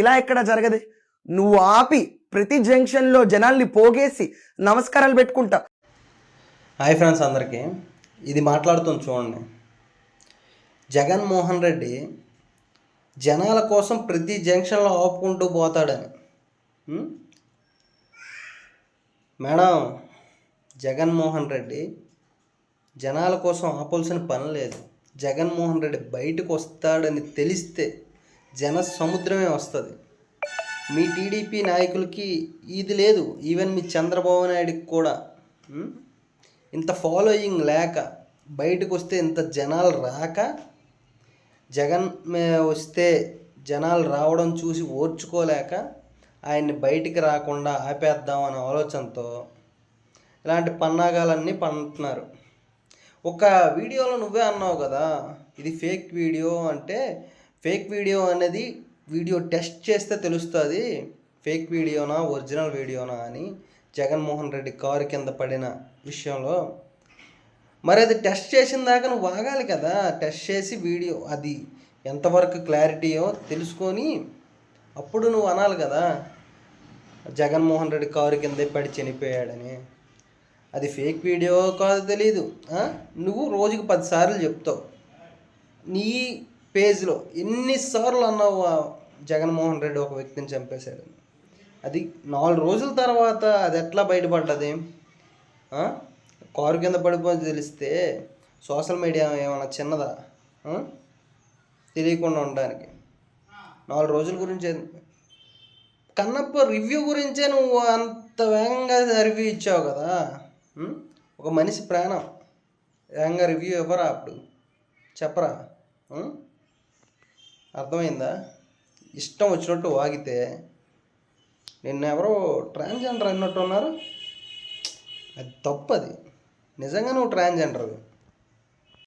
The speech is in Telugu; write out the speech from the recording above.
ఇలా ఎక్కడ జరగదు. నువ్వు ఆపి ప్రతి జంక్షన్లో జనాల్ని పోగేసి నమస్కారాలు పెట్టుకుంటా. హాయ్ ఫ్రెండ్స్ అందరికీ. ఇది మాట్లాడుతుంది చూడండి. జగన్మోహన్ రెడ్డి జనాల కోసం ప్రతి జంక్షన్లో ఆపుకుంటూ పోతాడని. మేడం జగన్మోహన్ రెడ్డి జనాల కోసం ఆపాల్సిన పని లేదు. జగన్మోహన్ రెడ్డి బయటకు వస్తాడని తెలిస్తే జన సముద్రమే వస్తుంది. మీ టీడీపీ నాయకులకి ఇది లేదు. ఈవెన్ మీ చంద్రబాబు నాయుడికి కూడా. ఇంత ఫాలోయింగ్ లేక బయటకు వస్తే ఇంత జనాలు రాక జగన్ వస్తే జనాలు రావడం చూసి ఓర్చుకోలేక ఆయన్ని బయటికి రాకుండా ఆపేద్దాం అనే ఆలోచనతో ఇలాంటి పన్నాగాలన్నీ పంటున్నారు ఒక వీడియోలో నువ్వే అన్నావు కదా ఇది ఫేక్ వీడియో అంటే ఫేక్ వీడియో అనేది వీడియో టెస్ట్ చేస్తే తెలుస్తుంది. ఫేక్ వీడియోనా ఒరిజినల్ వీడియోనా అని జగన్మోహన్ రెడ్డి కారు కింద పడిన విషయంలో. మరి అది టెస్ట్ చేసిన దాకా నువ్వు ఆగాలి కదా. టెస్ట్ చేసి వీడియో అది ఎంతవరకు క్లారిటీయో తెలుసుకొని అప్పుడు నువ్వు అనాలి కదా. జగన్మోహన్ రెడ్డి కారు కిందే పడి చనిపోయాడని. అది ఫేక్ వీడియో కాదు తెలీదు. నువ్వు రోజుకి పదిసార్లు చెప్తావు. నీ పేజ్లో ఎన్నిసార్లు అన్నావు జగన్మోహన్ రెడ్డి ఒక వ్యక్తిని చంపేశాడు? అది నాలుగు రోజుల తర్వాత అది ఎట్లా బయటపడ్డది? కారు కింద పడిపోయి తెలిస్తే సోషల్ మీడియా ఏమైనా చిన్నదా? తెలియకుండా ఉండడానికి. నాలుగు రోజుల గురించి కన్నప్ప రివ్యూ గురించే నువ్వు అంత వేగంగా రివ్యూ ఇచ్చావు కదా? ఒక మనిషి ప్రాణం. వేగంగా రివ్యూ ఇవ్వరా అప్పుడు? చెప్పరా? అర్థమైందా? ఇష్టం వచ్చినట్టు వాగితే నిన్న ఎవరో ట్రాన్స్జెండర్ అన్నట్టు ఉన్నారు. అది తప్పు అది. నిజంగా నువ్వు ట్రాన్స్జెండర్వి.